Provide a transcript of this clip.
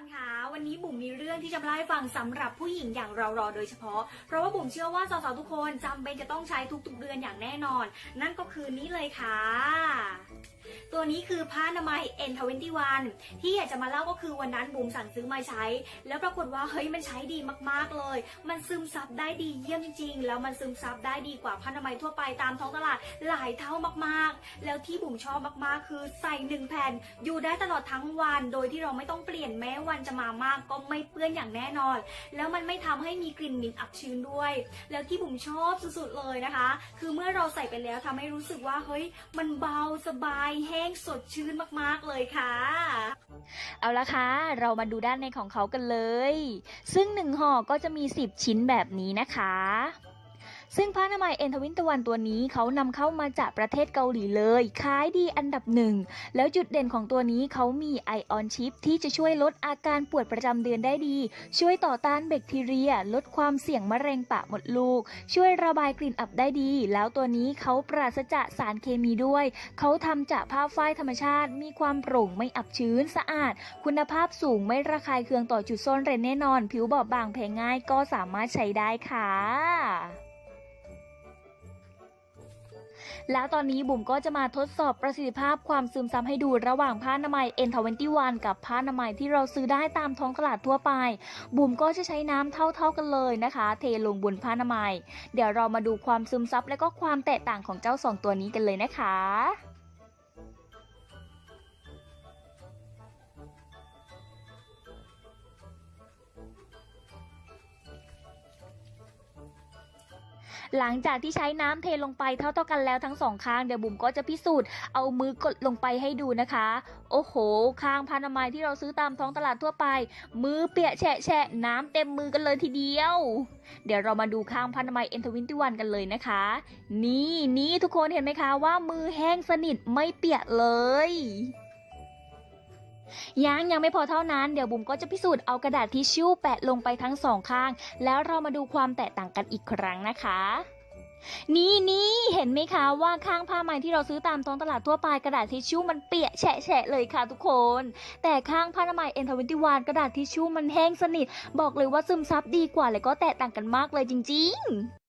อนคะวันนี้บุ๋มมีเรื่องที่จะมาเล่าให้ฟังสำหรับผู้หญิงอย่างเรารอโดยเฉพาะ เพราะว่าบุ๋มเชื่อว่าสาวๆทุกคนจำเป็นจะต้องใช้ทุกๆเดือนอย่างแน่นอน นั่นก็คือนี้เลยค่ะ ตัวนี้คือผ้าอนามัย N21 ที่อยากจะมาเล่าก็คือวันนั้นบุ๋มสั่งซื้อมาใช้ แล้วปรากฏว่าเฮ้ยมันใช้ดีมากๆเลย มันซึมซับได้ดีเยี่ยมจริงๆ แล้วมันซึมซับได้ดีกว่าผ้าอนามัยทั่วไปตามท้องตลาดหลายเท่ามากๆ แล้วที่บุ๋มชอบมากๆ คือใส่หนึ่งแผ่นอยู่ได้ตลอดทั้งวัน โดยที่เราไม่ต้องเปลี่ยนแม้วันจะมามาก ก็ไม่เปื้อนอย่างแน่นอน แล้วมันไม่ทำให้มีกลิ่นหม็นอับชื้นด้วย แล้วที่บุ๋มชอบสุดๆเลยนะคะ คือเมื่อเราใส่ไปแล้วทำให้รู้สึกว่าเฮ้ยมันเบาสบายแห้งสดชื่นมากๆเลยค่ะ เอาละค่ะ เรามาดูด้านในของเขากันเลย ซึ่งหนึ่งห่อก็จะมี 10 ชิ้นแบบนี้นะคะ ซึ่งผ้าอนามัยเอ็นทวินตะวันตัวนี้เขานำเข้ามาจากประเทศเกาหลีเลยขายดีอันดับหนึ่ง แล้วจุดเด่นของตัวนี้เขามีไอออนชิปที่จะช่วยลดอาการปวดประจำเดือนได้ดี ช่วยต่อต้านแบคทีเรีย ลดความเสี่ยงมะเร็งปากมดลูก ช่วยระบายกลิ่นอับได้ดี แล้วตัวนี้เขาปราศจากสารเคมีด้วย เขาทำจากผ้าฝ้ายธรรมชาติ มีความโปร่งไม่อับชื้นสะอาด คุณภาพสูงไม่ระคายเคืองต่อจุดซ่อนเร้นแน่นอน ผิวบอบบางแพ้ง่ายก็สามารถใช้ได้ค่ะ แล้วตอนนี้บุ๋มก็จะมาทดสอบประสิทธิภาพความซึมซับให้ดูระหว่างผ้าอนามัย N21 กับผ้าอนามัยที่เราซื้อได้ตามท้องตลาดทั่วไป บุ๋มก็จะใช้น้ำเท่าๆกันเลยนะคะ เทลงบนผ้าอนามัย เดี๋ยวเรามาดูความซึมซับและก็ความแตกต่างของเจ้าสองตัวนี้กันเลยนะคะ หลังจากที่ใช้น้ำเทลงไปเท่าๆกันแล้วทั้งสองข้างเดี๋ยวบุ๋มก็จะพิสูจน์เอามือกดลงไปให้ดูนะคะ โอ้โหข้างพานามัยที่เราซื้อตามท้องตลาดทั่วไป มือเปียกแฉะแฉะน้ำเต็มมือกันเลยทีเดียว เดี๋ยวเรามาดูข้างพานามัยเอ็นทวินตี้วันกันเลยนะคะ นี่นี่ทุกคนเห็นไหมคะว่ามือแห้งสนิทไม่เปียกเลย ยังยังไม่พอเท่านั้นเดี๋ยวบุ๋มก็จะพิสูจน์เอากระดาษทิชชู่แปะลงไปทั้งสองข้าง แล้วเรามาดูความแตกต่างกันอีกครั้งนะคะ นี่นี่เห็นไหมคะว่าข้างผ้าไหมที่เราซื้อตามท้องตลาดทั่วไปกระดาษทิชชู่มันเปียกแฉะแฉะเลยค่ะทุกคน แต่ข้างผ้าอนามัยเอ็นทวินตี้วานกระดาษทิชชู่มันแห้งสนิท บอกเลยว่าซึมซับดีกว่าและก็แตกต่างกันมากเลยจริง ๆ